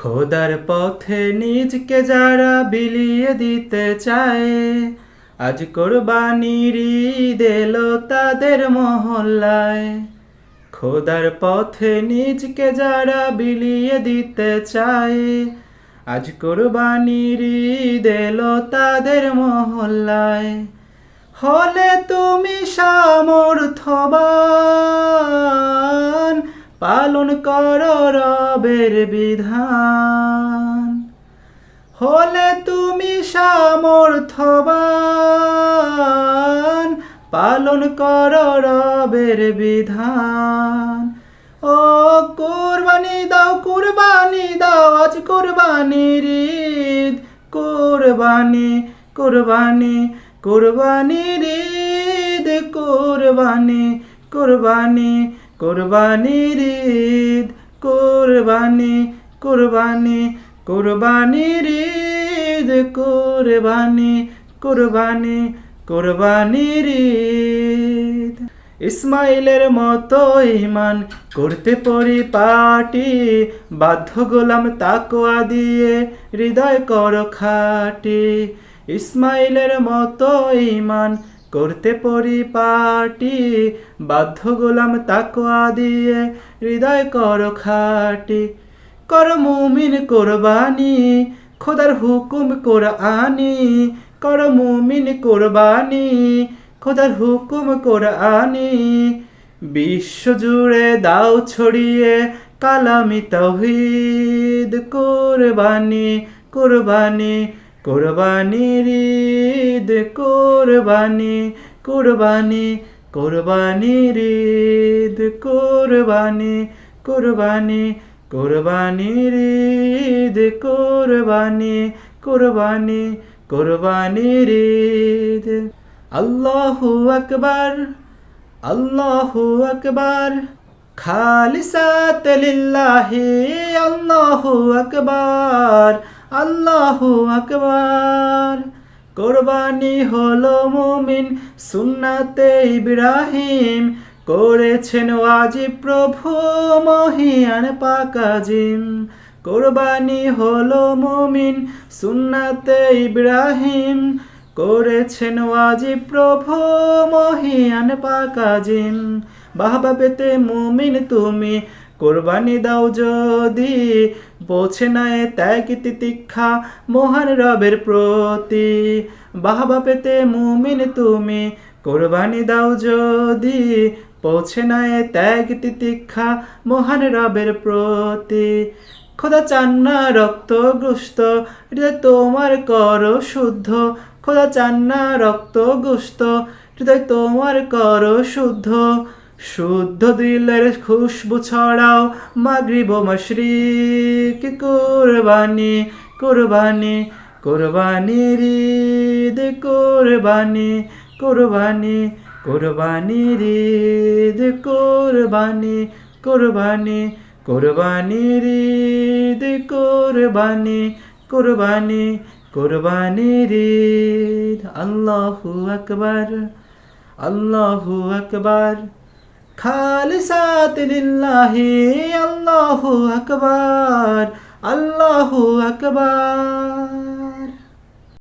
খোদার পথে নিজকে যারা বিলিয়ে দিতে চায়, আজ কোরবানির ঈদ এলো তাদের মহল্লায়। খোদার পথে নিজকে যারা বিলিয়ে দিতে চায়, আজ কোরবানির ঈদ এলো তাদের মহল্লায়। হলে তুমি সামর্থবান পালন কর রবের বিধান। হলে তুমি সামর্থবান পালন কর রবের বিধান। ও কোরবানি দাও কোরবানি দাও, আজ কোরবানির ঈদ। কোরবানি কোরবানি, কোরবানির ঈদ। কোরবানি কোরবানি কোরবানির ঈদ, কোরবানি কোরবানি, কোরবানির ঈদ, কোরবানি কোরবানি, কোরবানির ঈদ। ইসমাইলের মতো ইমান করতে পরিপাটি, বাধ্য গোলাম তাকোয়া দিয়ে হৃদয় কর খাটি। ইসমাইলের মতো ইমান করতে পরিপাটি, বাধ্য গোলাম তাকোয়া দিয়ে হৃদয় কর খাটি। কর মুমিন কোরবানি, খোদার হুকুম কোরআনি। কর মুমিন কোরবানি, খোদার হুকুম কোরআনি। বিশ্ব জুড়ে দাও ছড়িয়ে কালামি তৌহিদ কোরবানি কোরবানি। কোরবানির ঈদ, কোরবানি কোরবানি কোরবানির ঈদ, কোরবানি কোরবানি কোরবানির ঈদ, কোরবানি কোরবানি কোরবানির ঈদ। আল্লাহু আকবার আল্লাহু আকবার, খালিসাত লিল্লাহি, আল্লাহু আকবার। আল্লাহু আকবার। কোরবানি হলো মুমিন সুন্নাতে ইব্রাহিম। করেছেন ওয়াজিব প্রভু মহিয়ান পাকাজিম কোরবানি হলো মুমিন সুন্নাতে ইব্রাহিম। করেছেন ওয়াজিব প্রভু মহিয়ান পাকাজিম বাহবা পেতে মুমিন তুমি কোরবানি দাও যদি। পৌঁছে নাই ত্যাগ তিতিক্ষা মহান রবের প্রতি। বাহবা পেতে মুমিন তুমি, কোরবানি দাও যদি। পৌঁছে নাই ত্যাগ তিতিক্ষা মহান রবের প্রতি। খোদা চান্না রক্ত গুস্ত, হৃদয় তোমার কর শুদ্ধ। খোদা চান্না রক্ত গুস্ত, হৃদয় তোমার কর শুদ্ধ। শুদ্ধ দিলের খুশবু ছড়াও মাগরিব মশরিক। কোরবানি কোরবানি কোরবানি ঈদ, কোরবানি কোরবানি কোরবানি ঈদ, কোরবানি কোরবানি কোরবানি ঈদ, কোরবানি কোরবানি কোরবানি ঈদ। আল্লাহু আকবার আল্লাহু আকবার। খালিসাত লিল্লাহি আল্লাহু আকবার আল্লাহু আকবার।